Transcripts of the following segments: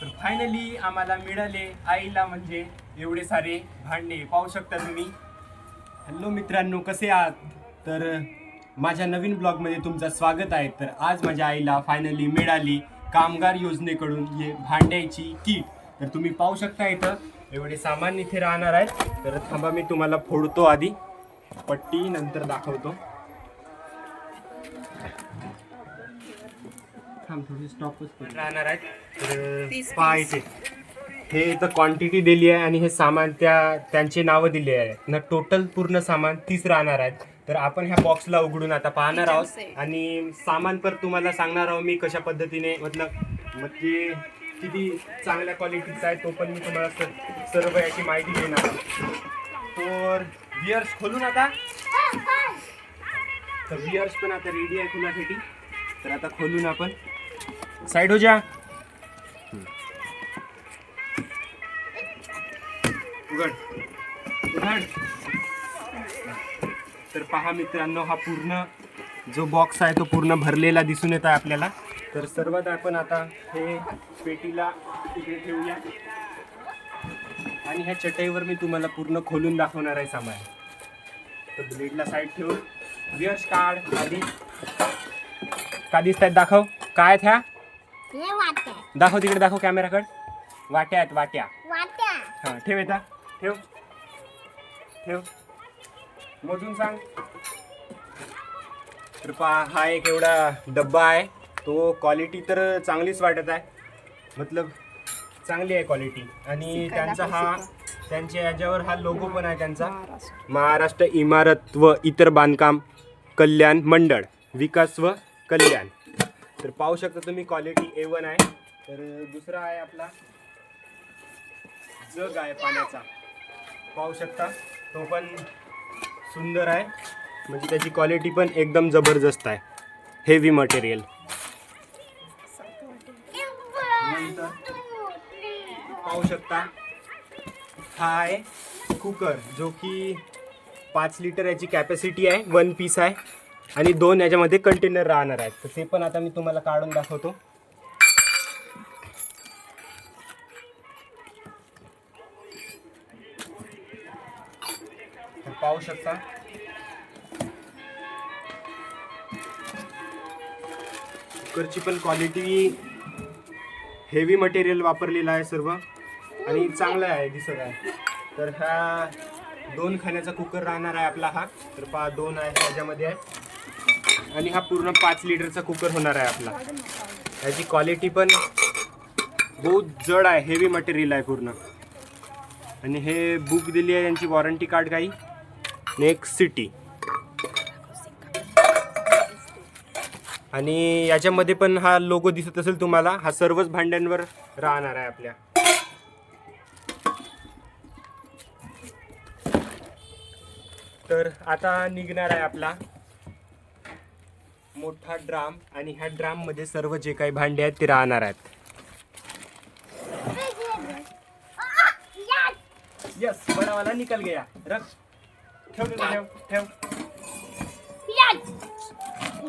तर फायनली आम्हाला मिळाले आईला म्हणजे एवढे सारे भांडे पाहू शकता तुम्ही. हॅलो मित्रांनो कसे आहात? तर माझ्या नवीन ब्लॉगमध्ये तुमचं स्वागत आहे. तर आज माझ्या आईला फायनली मिळाली कामगार योजनेकडून हे भांड्याची किट तर तुम्ही पाहू शकता इथं एवढे सामान इथे राहणार आहेत. तर थांबा मी तुम्हाला फोडतो आधी. पट्टी नंतर दाखवतो. थांब थोडी स्टॉपच राहणार आहेत. तर पाहायचे हे इथं क्वांटिटी दिली आहे आणि हे सामान त्या त्यांचे नावं दिले आहे. ना टोटल पूर्ण सामान तीस राहणार आहेत. तर आपण ह्या बॉक्सला उघडून आता पाहणार आहोत. आणि सामान पर तुम्हाला सांगणार आहोत मी कशा पद्धतीने मतलब म्हणजे किती चांगल्या क्वालिटीचा आहे तो पण मी तुम्हाला स- सर्व याची माहिती देणार आहे तर बियर्स खोलून आता. तर बियर्स पण आता रेडी आहे खुल्यासाठी तर आता खोलून आपण. साइड हो जा। उघड। उघड। तर पहा मित्रांनो हा पूर्ण जो बॉक्स आहे तो पूर्ण भरलेला दिसून येत आहे आपल्याला. तर सर्वात आपण आता हे पेटीला इकडे ठेवूया. आणि ह्या चटईवर मी तुम्हाला पूर्ण खोलून दाखवणार आहे सामान. तर ब्लेडला साईड ठेवून. यश काढ आधी का दिसत आहेत दाखव. काय आहेत ह्या? हे वाट्या. दाखव तिकडे दाखव कॅमेराकडे वाट्या आहेत वाट्या. वाट्या. हा ठेव येता ठेव. ठेव. मोजून सांग. तर पहा हा एक एवढा डब्बा आहे. तो क्वालिटी तर चांगलीच वाटत आहे. मतलब चांगली आहे क्वालिटी आणि त्यांचा हा त्यांच्या याच्यावर हा लोगो पण आहे त्यांचा. महाराष्ट्र इमारत व इतर बांधकाम कल्याण मंडळ. विकास व कल्याण. तर पाहू शकता तुम्ही क्वालिटी ए वन आहे. तर दुसरा आहे आपला जग आहे पाण्याचा. पाहू शकता तो पण सुंदर आहे. म्हणजे त्याची क्वालिटी पण एकदम जबरदस्त आहे. हेवी मटेरियल पाहू शकता हा आहे कुकर जो की पाच लिटर याची कॅपॅसिटी आहे वन पीस आहे. आणि दोन याच्यामध्ये कंटेनर राहणार आहेत. तर ते पण आता मी तुम्हाला काढून दाखवतो. पाहू शकता. कुकरची पण क्वालिटी हेवी मटेरियल वापरलेलं आहे सर्व. आणि चांगलं आहे दिसत आहे. तर ह्या दोन खाण्याचा कुकर राहणार आहे आपला हा. तर पहा दोन आहे त्याच्यामध्ये आहे आणि हा पूर्ण पाच लिटरचा कुकर होणार आहे आपला. याची क्वालिटी पण बहुत जड आहे हेवी मटेरियल आहे पूर्ण. आणि हे बुक दिली आहे यांची वॉरंटी कार्ड काही. नेक्स्ट सिटी आणि याच्यामध्ये पण हा लोगो दिसत असेल तुम्हाला हा सर्वच भांड्यांवर राहणार आहे आपल्या. तर आता निघणार आहे आपला मोठा ड्राम आणि ह्या ड्राममध्ये सर्व जे काही भांडे आहेत ते राहणार आहेत. यस बडावाला निकल गया. रख. ठेव ठेव ठेव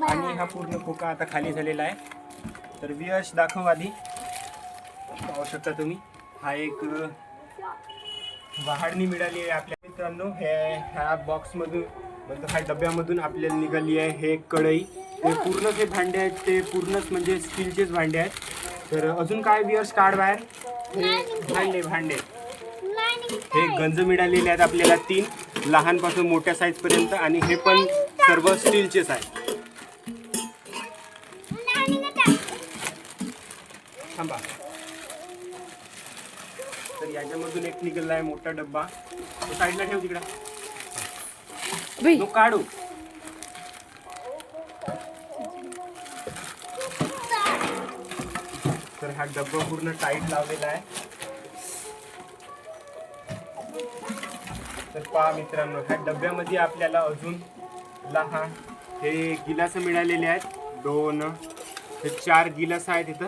आणि हा पूर्ण खोका आता खाली झालेला आहे. तर वियश दाखव आधी. पाहू शकता तुम्ही. हा एक अ, वहाडणी मिळाली आहे आपल्या मित्रांनो. हे ह्या बॉक्समधून म्हणजे ह्या डब्यामधून आपल्याला निघाली आहे. हे कढई. ते पूर्ण जे भांडे आहेत ते पूर्णच म्हणजे स्टीलचेच भांडे आहेत. तर अजून काय वियर्स काढ बाहेर? हे भांडे भांडे. हे गंज मिळालेले आहेत आपल्याला तीन. लहानपासून मोठ्या साईजपर्यंत आणि हे पण सर्व स्टीलचेच आहेत. थांबा. तर याच्यामधून एक निघाला आहे मोठा डब्बा. तो साईडला ठेव तिकडा. तो काढू. हा डब्बा पूर्ण टाईट लावलेला आहे. तर पहा मित्रांनो ह्या डब्यामध्ये आपल्याला अजून लहान हे गिलास मिळालेले आहेत. दोन हे चार गिलास आहेत इथं.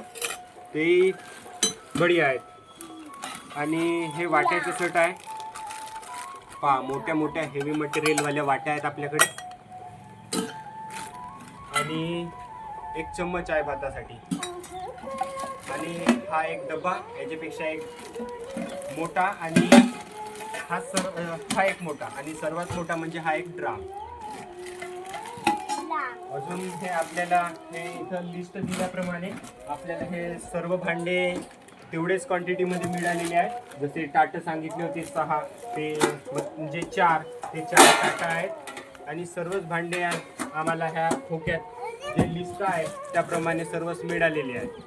ते बढिया आहेत. आणि हे वाट्याचं सट आहे. पहा मोठ्या मोठ्या हेवी मटेरियलवाल्या वाट्या आहेत आपल्याकडे. आणि एक चम्मच आहे भातासाठी. आणि हा एक डबा याच्यापेक्षा एक मोठा आणि हा सर हा एक मोठा आणि सर्वात मोठा म्हणजे हा एक ड्राम. अजून हे आपल्याला हे इथं लिस्ट दिल्याप्रमाणे आपल्याला हे सर्व भांडे तेवढेच क्वांटिटीमध्ये मिळालेले आहेत. जसे टाटं सांगितले होते सहा ते म्हणजे चार ते चार टाटा आहेत. आणि सर्वच भांडे आहेत आम्हाला ह्या खोक्यात जे लिस्ट आहे त्याप्रमाणे सर्वच मिळालेले आहेत.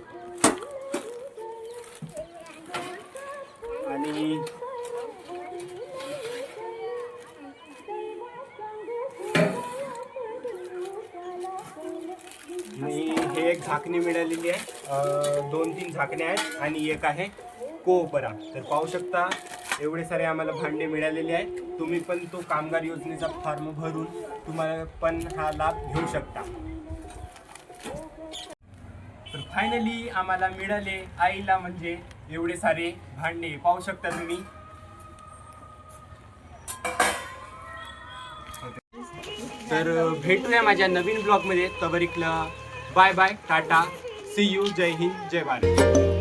झाकणी मिळालेली आहे. दोन तीन झाकणे आहेत आणि एक आहे कोपरा. तर पाहू शकता एवढे सारे आम्हाला भांडे मिळालेले आहेत. तुम्ही पण तो कामगार योजनेचा फॉर्म भरून तुम्हाला पण हा लाभ घेऊ शकता. तर फायनली आम्हाला मिळाले आईला म्हणजे एवढे सारे भांडे. पाहू शकता तुम्ही. तर भेटूया माझ्या नवीन ब्लॉगमध्ये तबरिकला. Bye bye tata. See you Jai Hind Jai Bharat.